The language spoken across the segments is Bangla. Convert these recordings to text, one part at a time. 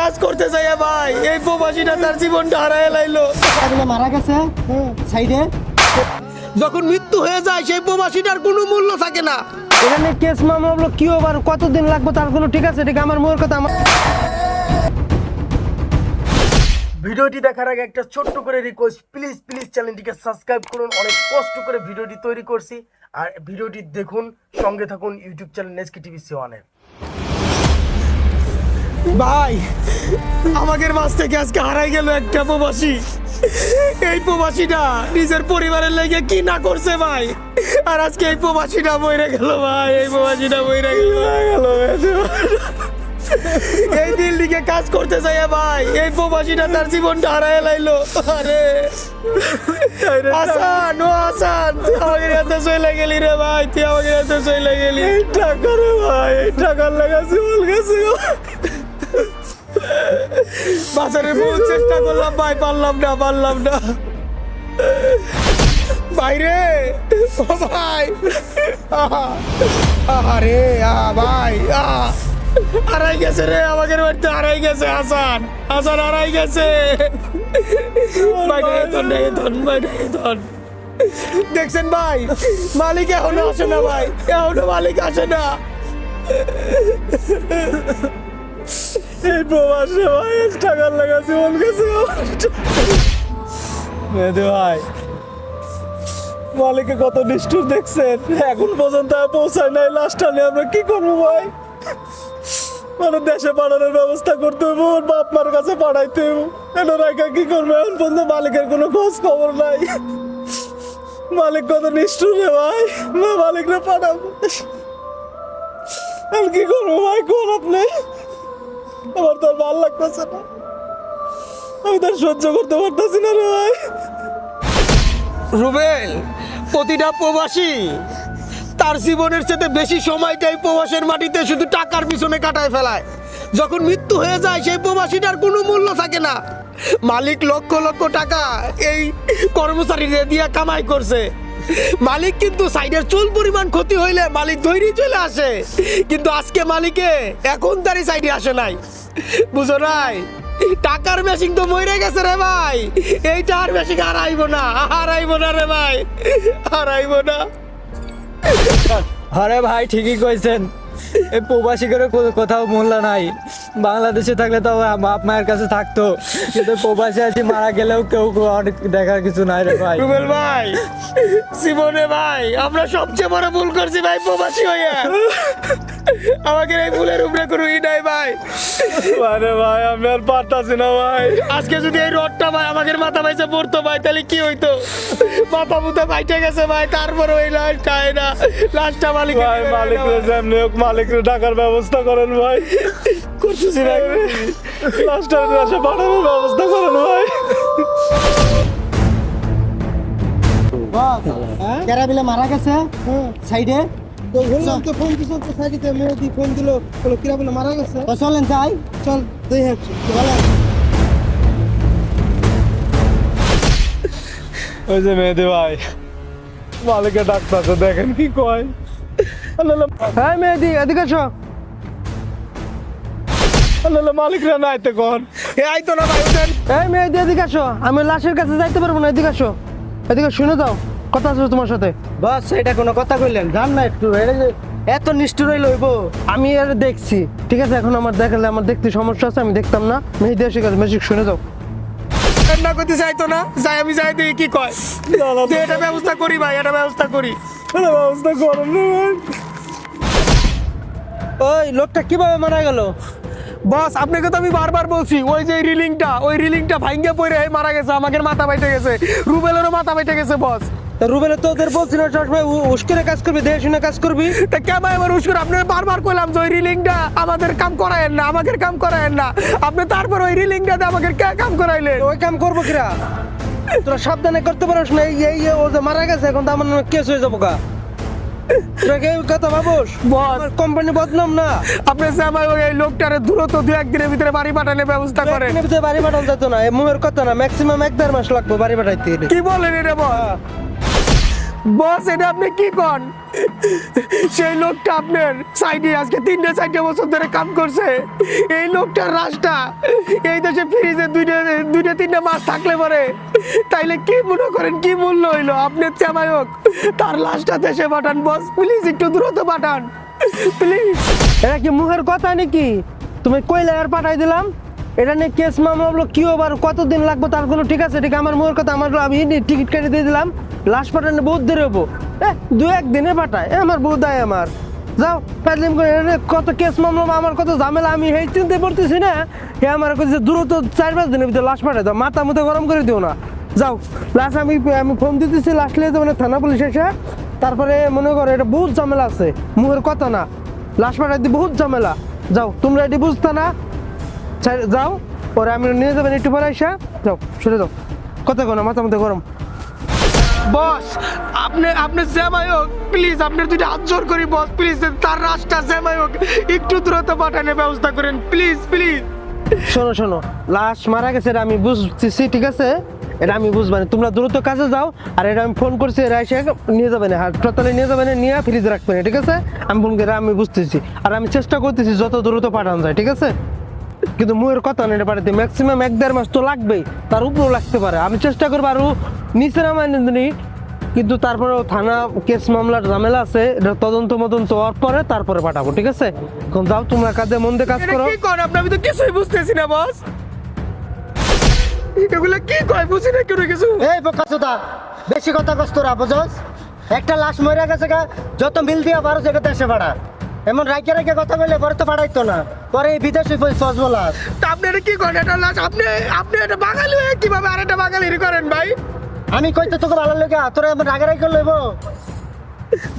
কাজ করতে যাই ভাই। এই প্রবাসীটা তার জীবনটা হারায় লাইলো। মারা গেছে সাইডে। যখন মৃত্যু হয়ে যায় সেই প্রবাসীটার কোনো মূল্য থাকে না। এখানে কেস মামলা হলো কি আবার কতদিন লাগবে তার কোনো ঠিক আছে? ঠিক আমার মোর কথা আমার ভিডিওটি দেখার আগে একটা ছোট্ট করে রিকোয়েস্ট প্লিজ প্লিজ চ্যানেলটিকে সাবস্ক্রাইব করুন। অনেক কষ্ট করে ভিডিওটি তৈরি করছি। আর ভিডিওটি দেখুন সঙ্গে থাকুন ইউটিউব চ্যানেল নেসকি টিভি ওয়ানের ভাই, আমাদের মাছ থেকে আজকে হারাই গেল একটা প্রবাসী। এই প্রবাসীটা নিজের পরিবারের লেগে কি না করছে ভাই? আর আজকে এই প্রবাসীটা বইরে গেল ভাই, এই প্রবাসীটা বইরে গেল। এই দিল্লিকে কাজ করতে চাই ভাই, এই প্রবাসীটা তার জীবনটা হারায় লাইলো। আরে, আসান, ও আসান, তুই আমাদের হাতে চলে গেলি রে ভাই, তুই আমাদের হাতে চলে গেলি। এই টাকা রে ভাই, এই টাকার লাগাছি বল গেছে বাজারে বহুত চেষ্টা করলাম, ভাই, পারলাম না পারলাম না। বাইরে ও ভাই। আরে আ ভাই আ হারাই গেছে রে আমাদের বাড়িতে হারাই গেছে, হাসান। হাসান, হারাই গেছে। দেখছেন ভাই, মালিক এখনও আসে না ভাই, এখনও মালিক আসে না। এই প্রবাসে ভাই টাকা লাগাছি মন গেছে। মেয়েদে ভাই, মালিকে কত নিষ্ঠুর দেখছেন? এখন পর্যন্ত আর পৌঁছায় নাই লাস্টটা নিয়ে আমরা কি করব ভাই? মানে দেশে পাঠানোর ব্যবস্থা করতে হইব, ওর বাপ মার কাছে পাঠাইতে হইব। এনে রাখা কি করব? এখন পর্যন্ত মালিকের কোনো খোঁজ খবর নাই। মালিক কত নিষ্ঠুর রে ভাই মালিকরে পাঠাবো। আমি কি করব ভাই, কোন আপনি আমার তো আর ভালো লাগতেছে না। আমি তার সহ্য করতে পারতেছি না রে ভাই। রুবেল, প্রতিটা প্রবাসী তার জীবনের চেয়ে বেশি সময়টাই প্রবাসের মাটিতে শুধু টাকার পিছনে কাটায় ফেলায়। যখন মৃত্যু হয়ে যায়, সেই প্রবাসীটার কোনো মূল্য থাকে না। মালিক লক্ষ লক্ষ টাকা এই কর্মচারীদের দিয়ে কামাই করছে। মালিক কিন্তু সাইডের চুল পরিমাণ ক্ষতি হইলে মালিক ধৈর্য চলে আসে। কিন্তু আজকে মালিকে এখন তারই সাইডে আসে নাই। বুঝো নাই? টাকার মেশিন তো মরে গেছে রে ভাই। এইটা আর মেশিন হারাইবো না। হারাইবো না রে ভাই। হারাইবো না। আরে ভাই, ঠিকই কইছেন। এই প্রবাসী করে কো- কোথাও মূল্য নাই। বাংলাদেশে থাকলে তো বাপ মায়ের কাছে থাকতো। কিন্তু প্রবাসী আছি, মারা গেলেও কেউ অনেক দেখার কিছু নাই রে ভাই। রুবেল ভাই, জীবনে ভাই, আমরা সবচেয়ে বড় ভুল করছি ভাই প্রবাসী হইয়া আমাকে এই ভুলের উপরে কোনো ই নাই ভাই। আরে ভাই আমি আর পারতাছি না ভাই। আজকে যদি এই রডটা ভাই আমাদের মাথা পাইছে পড়তো ভাই তাহলে কি হইতো? মাথা মুথা বাইটে গেছে ভাই তারপরে ওই লাস্টটা না লাস্টটা মালিক ভাই। মালিক যেমনি হোক মালিক টাকার ব্যবস্থা করেন ভাই। করতেছি ভাই। লাস্টের দেশে পাঠানোর ব্যবস্থা করেন ভাই। ক্যারাবিলে মারা গেছে সাইডে। তো বললাম তো ফোন দিছ তো সাইডে মেয়েদি ফোন দিল বলো ক্যারাবিলে মারা গেছে? তো চলেন যাই। চল তুই হচ্ছে বলেন ওই যে মেহেদি ভাই মালিকের দেখেন কি কয়। হ্যাঁ মেহেদি এদিকে এসো। মালিকরা নাইতে কর এ আইতো না ভাই এই মেহেদি এদিকে আসো আমি লাশের কাছে যাইতে পারব না এদিকে আসো এদিকে শুনে দাও কথা আছে তোমার সাথে? বাস এটা কোনো কথা কইলেন জান না একটু এত নিষ্ঠুর হইল হইব। আমি এর দেখছি ঠিক আছে? এখন আমার দেখালে আমার দেখতে সমস্যা আছে আমি দেখতাম না। মেহেদি এসে গেছে ম্যাজিক শুনে যাও। না করতে চাইতো না যাই আমি যাই দেখি কি কয়। তুই এটা ব্যবস্থা করি ভাই এটা ব্যবস্থা করি। ব্যবস্থা করেন ওই লোকটা কীভাবে মারা গেল? বস আপনাকে তো আমি বারবার বলছি ওই যে রিলিংটা ওই রিলিংটা ভাঙ্গে পড়ে মারা গেছে আমাকে মাথা বাইটে গেছে রুবেলেরও মাথা বাইটে গেছে বস। রুবেলে তো ওদের বলছি না সবসময় উ- কাজ করবি দেখে শুনে কাজ করবি? তা কেমন এবার উস্কুর আপনি বারবার কইলাম যে ওই রিলিংটা আমাদের কাম করায়েন না আমাদের কাম করায়েন না। আপনি তারপর ওই রিলিংটাতে আমাকে কে কাম করাইলেন? ওই কাম করব কিরা? তোরা সাবধানে করতে পারিস না এই এই ও যে মারা গেছে এখন তো আমার কেস হয়ে যাব গা। কথা ভাবোস? কোম্পানি বদনাম না। আপনি যে আমার ওই এই লোকটারে দ্রুত দু একদিনের ভিতরে বাড়ি পাঠানোর ব্যবস্থা করেন। ভিতরে বাড়ি পাঠানো যেত না এই মুহের কথা না ম্যাক্সিমাম এক দেড় মাস লাগবে বাড়ি পাঠাইতে। কি বলেন এটা বস, এটা আপনি কি কন? সেই লোকটা আপনার সাইডে, আজকে তিনটে চারটে বছর ধরে কাম করছে। এই লোকটার রাসটা এই দেশে ফ্রিজে দুইটা দুইটা, তিনটা মাস থাকলে পরে। তাইলে কি মনে করেন, কি মূল্য হইল? আপনার চামায়ক তার লাশটা দেশে পাঠান, বস প্লিজ একটু দ্রুত পাঠান। প্লিজ এটা কি মুখের কথা নাকি? তুমি কইলে আর পাঠাই দিলাম? এটা নিয়ে কেস মামলা হলো, কি আবার কতদিন লাগবে তার কোনো ঠিক আছে? ঠিক আমার মুখের কথা, আমার আমি টিকিট কেটে দিয়ে দিলাম। লাশ পাঠানো বহুত দেরি হব। এ, দু একদিনে পাঠায়। আমার বহুত দায় আমার। যাও করে কত কেস মামলা আমার কত ঝামেলা, আমি এই চিনতে পড়তেছি না। হে, আমার কাছে দ্রুত চার পাঁচ দিনের ভিতরে লাশ পাঠাই দাও, মাথা মতো গরম করে দিও না। যাও, লাশ আমি আমি ফোন দিতেছি, লাশ লিয়ে মানে থানা পুলিশ এসে। তারপরে মনে করো, এটা বহুত ঝামেলা আছে, মুখের কথা না। লাশ পাঠাই দিয়ে বহুত ঝামেলা। যাও, তোমরা এটি বুঝতে না যাও। পরে আমি নিয়ে যাবেন একটু পরে এসে যাও সরে যাও। কথা কোনো মাথা মধ্যে গরম। বস আপনি আপনি জ্যামায়ক প্লিজ আপনার দুইটা হাত জোর করি বস প্লিজ তার রাস্তা জ্যামায়ক একটু দ্রুত পাঠানোর ব্যবস্থা করেন প্লিজ প্লিজ শোনো শোনো লাশ মারা গেছে এটা আমি বুঝতেছি ঠিক আছে? এটা আমি বুঝব না। তোমরা দ্রুত কাজে যাও আর এটা আমি ফোন করছি এরা এসে নিয়ে যাবে না। হাসপাতালে নিয়ে যাবে না নিয়ে ফ্রিজে রাখবে না ঠিক আছে? আমি ফোন করে আমি বুঝতেছি। আর আমি চেষ্টা করতেছি যত দ্রুত পাঠানো যায় ঠিক আছে? কিন্তু মুয়ের কথা নেই পাঠাতে ম্যাক্সিমাম এক দেড় মাস তো লাগবেই তার উপরেও লাগতে পারে। আমি চেষ্টা করব আরও নিচে নামাই কিন্তু তারপরেও থানা কেস মামলার ঝামেলা আছে এটা তদন্ত মদন্ত হওয়ার পরে তারপরে পাঠাবো ঠিক আছে? এখন যাও তোমরা কাজে মন দিয়ে কাজ করো। কি করেন আপনি আমি তো কিছুই বুঝতেছি না বস এগুলো কি কয়? বুঝি না কেন কিছু? এই বোকাচোদা বেশি কথা কস তোরা বুঝস? একটা লাশ মরে গেছে গা যত মিল দিয়া পারো সেটা দেশে ভাড়া এমন রাইকে রাইকে কথা বললে পরে তো পাঠাইতো না। পরে এই বিদেশি ফস বলাস। তা আপনি এটা কি করেন? এটা লাশ আপনি আপনি এটা বাঙালি হয়ে কীভাবে আর এটা বাঙালি করেন ভাই? আমি কইতে তোকে ভালো লেগে তোরা এমন রাগে রাগে লইব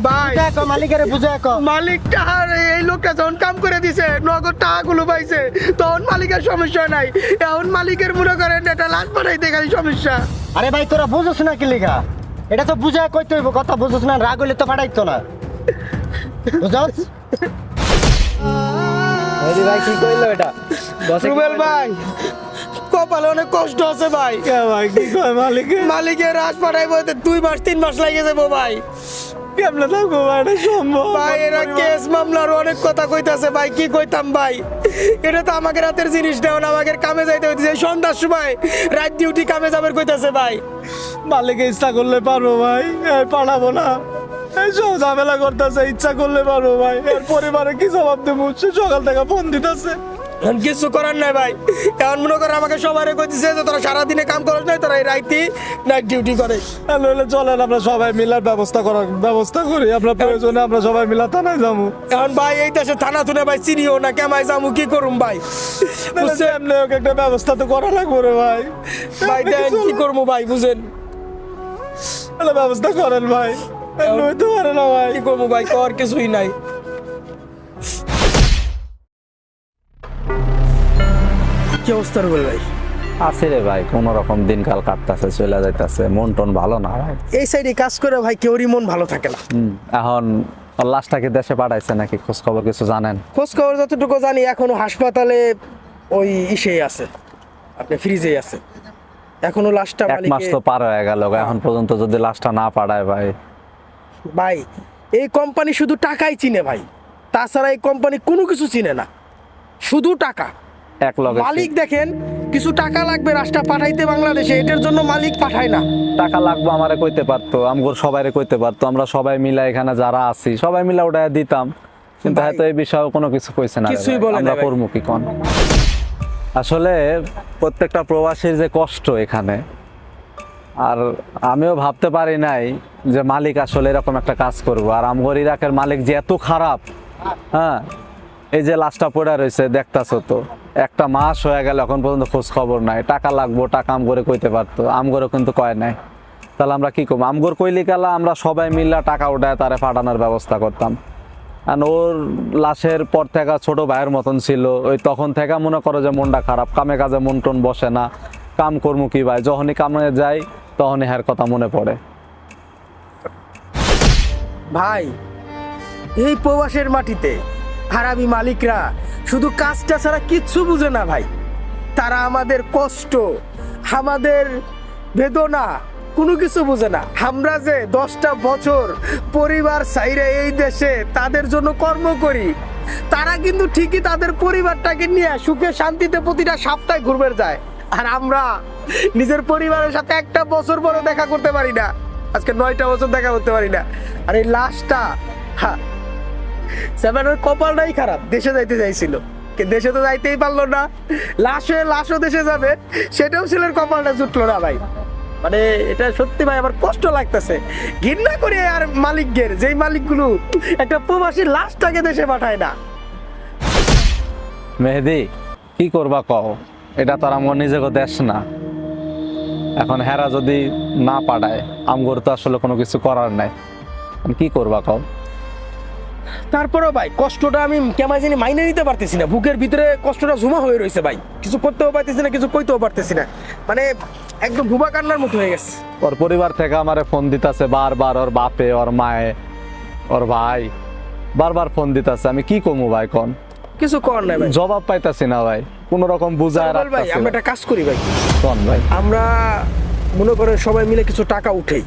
ভাই এক মালিকের বুঝে এক মালিকটা আর এই লোকটা যখন কাম করে দিছে নগদ টাকাগুলো পাইছে তখন মালিকের সমস্যা নাই। এখন মালিকের মনে করেন এটা লাশ পাঠাইতে খালি সমস্যা। আরে ভাই তোরা বুঝছ না কি লিখা এটা তো বুঝে কইতে হইব কথা বুঝছ না রাগ হইলে তো পাঠাইতো না। বুঝস ওই ভাই কি কইলো এটা? রুবেল ভাই কপালে অনেক কষ্ট আছে ভাই। কে ভাই কি কয় মালিক মালিকের রাজ দুই মাস তিন মাস লাগে যাব ভাই। কেমনে থাকব ভাই এটা সম্ভব? ভাই এরা কেস মামলার অনেক কথা কইতাছে ভাই কি কইতাম ভাই? এটা তো আমাকে রাতের জিনিস দেও না আমাকে কামে যাইতে হইতেছে। সন্ধ্যার সময় রাত ডিউটি কামে যাবার কইতাছে ভাই। মালিক ইচ্ছা করলে পারব ভাই পাঠাবো না। সব ঝামেলা করতেছে ইচ্ছা করলে পারব ভাই। এর পরিবারে কি জবাব দেবো? সে সকাল থেকে ফোন দিতেছে। এখন কিছু করার নাই ভাই। মনে করে আমাকে সবাই কইতেছে যে তোরা সারাদিনে কাম করছ নাই তোরা এই রাইতি নাইট ডিউটি করে চলেন আমরা সবাই মিলার ব্যবস্থা করার ব্যবস্থা করি। আমরা প্রয়োজনে আমরা সবাই মিলা থানায় যাব। এখন ভাই এই দেশে থানা তুনে ভাই চিনিও না কেমাই যামু কি করুম ভাই? বুঝছে এমনি একটা ব্যবস্থা তো করা লাগবে রে ভাই। ভাই দেন কি করব ভাই বুঝেন? ব্যবস্থা করেন ভাই। এমনি পারে না ভাই। কি করব ভাই? কর কিছুই নাই। কি অবস্থা রুবেল ভাই? আছে রে ভাই কোন রকম দিনকাল কাটতেছে চলে যাইতেছে মন টন ভালো না ভাই। এই সাইডে কাজ করে ভাই কেউরই মন ভালো থাকে না। এখন লাশটাকে দেশে পাঠাইছে নাকি? খোঁজ খবর কিছু জানেন? খোঁজ খবর যতটুকু জানি এখনও হাসপাতালে ওই ইসেই আছে। আপনি ফ্রিজেই আছে। এখনও লাশটা এক মাস তো পার হয়ে গেল এখন পর্যন্ত যদি লাশটা না পাঠায় ভাই ভাই এই কোম্পানি শুধু টাকাই চিনে ভাই। তাছাড়া এই কোম্পানি কোনো কিছু চিনে না। শুধু টাকা। এক লগে মালিক দেখেন কিছু টাকা লাগবে রাস্তা পাঠাইতে বাংলাদেশে এটার জন্য মালিক পাঠায় না। টাকা লাগবে আমারে কইতে পারতো আমগোর সবাই কইতে পারতো আমরা সবাই মিলে এখানে যারা আছি সবাই মিলে ওটা দিতাম। কিন্তু হয়তো এই বিষয়ে কোনো কিছু কইছে না কিছুই। বলে না আমরা করব কি কোন? আসলে প্রত্যেকটা প্রবাসীর যে কষ্ট এখানে আর আমিও ভাবতে পারি নাই যে মালিক আসলে এরকম একটা কাজ করব। আর আমগর ইরাকের মালিক যে এত খারাপ হ্যাঁ? এই যে লাশটা পড়ে রয়েছে, দেখতাছো তো? একটা মাস হয়ে গেল, এখন পর্যন্ত খোঁজ খবর নাই। টাকা লাগবো, টাকা আম করে কইতে পারতো। আম করে কিন্তু কয় নাই। তাহলে আমরা কি করব? আমগর কইলি কালা, আমরা সবাই মিল্লা টাকা উঠায় তারে পাঠানোর ব্যবস্থা করতাম। আর ওর লাশের পর থেকে ছোট ভাইয়ের মতন ছিল। ওই তখন থেকে মনে করো যে মনটা খারাপ। কামে কাজে মন টন বসে না। কাম কর্ম কি ভাই? যখনই কামে যাই তখনই হ্যার কথা মনে পড়ে। ভাই, এই প্রবাসের মাটিতে হারামি মালিকরা শুধু কাজটা ছাড়া কিচ্ছু বুঝে না ভাই। তারা আমাদের কষ্ট, আমাদের বেদনা কোনো কিছু বুঝে না। আমরা যে দশটা বছর পরিবার সাইরে এই দেশে তাদের জন্য কর্ম করি, তারা কিন্তু ঠিকই তাদের পরিবারটাকে নিয়ে সুখে শান্তিতে প্রতিটা সপ্তাহে ঘুরবে যায়। আর আমরা নিজের পরিবারের সাথে একটা বছর পরে দেখা করতে পারি না। আজকে নয়টা বছর দেখা করতে পারি না। আর এই লাশটা হ্যাঁ সেভেনের কপালটাই খারাপ। দেশে যাইতে চাইছিল। দেশে তো যাইতেই পারল না। লাশ লাশও দেশে যাবে। সেটাও ছেলের কপালটা জুটলো না ভাই। মানে এটা সত্যি ভাই, আমার কষ্ট লাগতেছে। ঘৃণা করে আর মালিকদের, যেই মালিকগুলো একটা প্রবাসী লাশটাকে দেশে পাঠায় না। মেহেদি, কি করবা কও? এটা তো আর আমার নিজেকে দেশ না। এখন হেরা যদি না পাঠায় আমগর তো আসলে কোনো কিছু করার নাই। কি করবা কও? তারপরেও ভাই কষ্টটা আমি কেমন জানি মাইনে নিতে পারতেছি না। বুকের ভিতরে কষ্টটা জমা হয়ে রয়েছে ভাই। কিছু করতেও পারতেছি না কিছু কইতেও পারতেছি না। মানে একদম ভুবা কান্নার মতো হয়ে গেছে। ওর পরিবার থেকে আমারে ফোন দিতাছে বারবার ওর বাপে ওর মায়ে ওর ভাই বারবার ফোন দিতাছে। আমি কি কমু ভাই কোন? কিছু করার নাই ভাই। জবাব পাইতাছি না ভাই। কোন রকম বুঝায় ভাই আমরা একটা কাজ করি ভাই। শোন ভাই। আমরা মনে করেন সবাই মিলে কিছু টাকা উঠেই।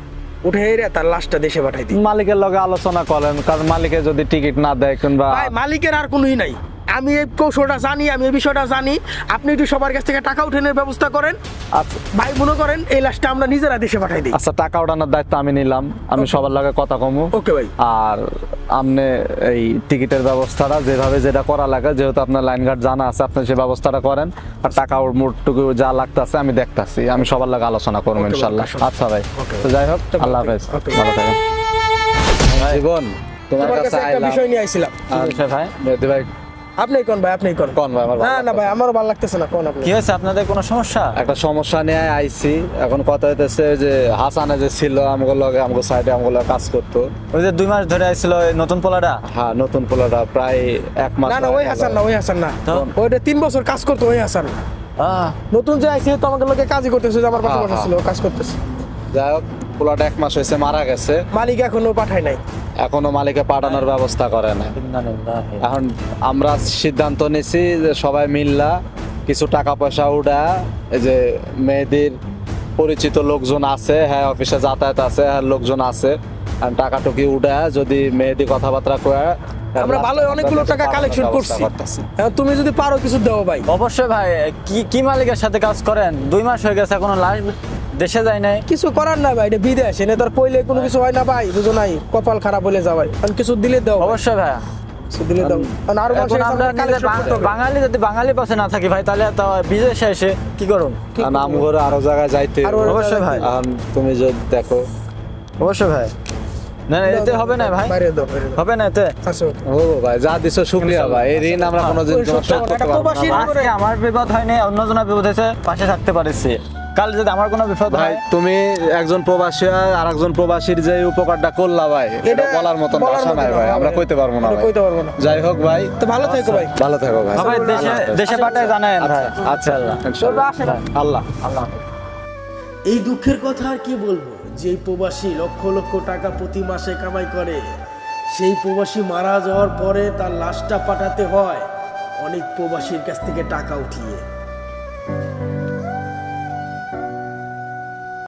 উঠে তার লাশটা দেশে পাঠাই দিই। মালিকের লগে আলোচনা করেন কারণ মালিকের যদি টিকিট না দেয় কিংবা মালিকের আর কোনোই নাই। আমি এই কৌশলটা জানি আমি এই বিষয়টা জানি। আপনি একটু সবার কাছ থেকে টাকা উঠে নেওয়ার ব্যবস্থা করেন। আচ্ছা। ভাই মনে করেন এই লাশটা আমরা নিজেরা দেশে পাঠাই দিই। আচ্ছা টাকা ওঠানোর দায়িত্ব আমি নিলাম। আমি সবার লগে কথা কমু। ওকে ভাই। আর আপনি এই টিকিটের ব্যবস্থাটা যেভাবে যেটা করা লাগে যেহেতু আপনার লাইন গার্ড জানা আছে আপনি সেই ব্যবস্থাটা করেন। আর টাকা ওর মোটটুকু যা লাগতেছে আমি দেখতাছি। আমি সবার লাগে আলোচনা করব ইনশাল্লাহ। আচ্ছা ভাই। তো যাই হোক আল্লাহ হাফেজ। ভালো থাকেন। জীবন তোমার তোমার কাছে একটা বিষয় নিয়ে আইছিলাম। আচ্ছা ভাই ভাই আপনি কোন ভাই আপনি কোন? কোন ভাই আমার না না ভাই আমারও ভালো লাগতেছে না কোন আপনি? কি হয়েছে আপনাদের কোনো সমস্যা? একটা সমস্যা নিয়ে আইছি। এখন কথা হইতেছে যে হাসানে যে ছিল আমাকে লগে আমাকে সাইডে আমাকে কাজ করতো। ওই যে দুই মাস ধরে আসছিল ওই নতুন পোলাটা? হ্যাঁ নতুন পোলাটা প্রায় এক মাস না না ওই হাসান না ওই হাসান না। ওইটা তিন বছর কাজ করতো ওই হাসান। নতুন যে আইছে তো আমাকে লোকে কাজই করতেছে যে আমার পাশে ছিল কাজ করতেছে। যাই হোক পোলাটা এক মাস হয়েছে মারা গেছে। মালিক এখনও পাঠায় নাই। এখনও মালিকে পাঠানোর ব্যবস্থা করে না এখন আমরা সিদ্ধান্ত নিছি যে সবাই মিল্লা কিছু টাকা পয়সা উঠা এই যে মেয়েদের পরিচিত লোকজন আছে হ্যাঁ অফিসে যাতায়াত আছে হ্যাঁ লোকজন আছে টাকা টুকি উঠা যদি মেহেদি কথাবার্তা কয়ে আমরা ভালো অনেকগুলো টাকা কালেকশন করছি। তুমি যদি পারো কিছু দেও ভাই। অবশ্যই ভাই কি কি মালিকের সাথে কাজ করেন? দুই মাস হয়ে গেছে এখনও লাশ দেশে যায় নাই। কিছু করার না ভাই এটা বিদেশ এনে তার পইলে কোনো কিছু হয় না ভাই বুঝো নাই কপাল খারাপ হলে যা ভাই। কারণ কিছু দিলে দাও অবশ্যই ভাই দিলে দাও। কারণ আরও এখন আমরা নিজে বাং- বাঙালি যদি বাঙালি পাশে না থাকি ভাই তাহলে তো বিদেশে এসে কি করুন? নাম করে আরও জায়গায় যাইতে অবশ্যই ভাই। তুমি যদি দেখো। অবশ্যই ভাই। না না, এতে হবে না ভাই। বাইরে দাও বাইরে দাও। হবে না এতে। আচ্ছা ও ভাই যা দিছো শুক্রিয়া ভাই এই ঋণ আমরা কোনোদিন তোমার শোধ করতে পারব না আমার বিপদ হয়নি অন্যজনের বিপদ হয়েছে পাশে থাকতে পারিছি। কাল যদি আমার কোনো বিপদ ভাই হয় তুমি একজন প্রবাসী আর একজন প্রবাসীর যে উপকারটা করলা ভাই এটা বলার মতন ভাষা মতো নাই ভাই আমরা কইতে পারব না কইতে পারব না। যাই হোক ভাই। তো ভালো থেকো ভাই। ভালো থাকো ভাই। সবাই দেশে দেশে পাঠায় জানেন। ভাই আচ্ছা। ইনশাআল্লাহ। আল্লাহ। আল্লাহ। এই দুঃখের কথা আর কি বলব? যে প্রবাসী লক্ষ লক্ষ টাকা প্রতি মাসে কামাই করে সেই প্রবাসী মারা যাওয়ার পরে তার লাশটা পাঠাতে হয় অনেক প্রবাসীর কাছ থেকে টাকা উঠিয়ে।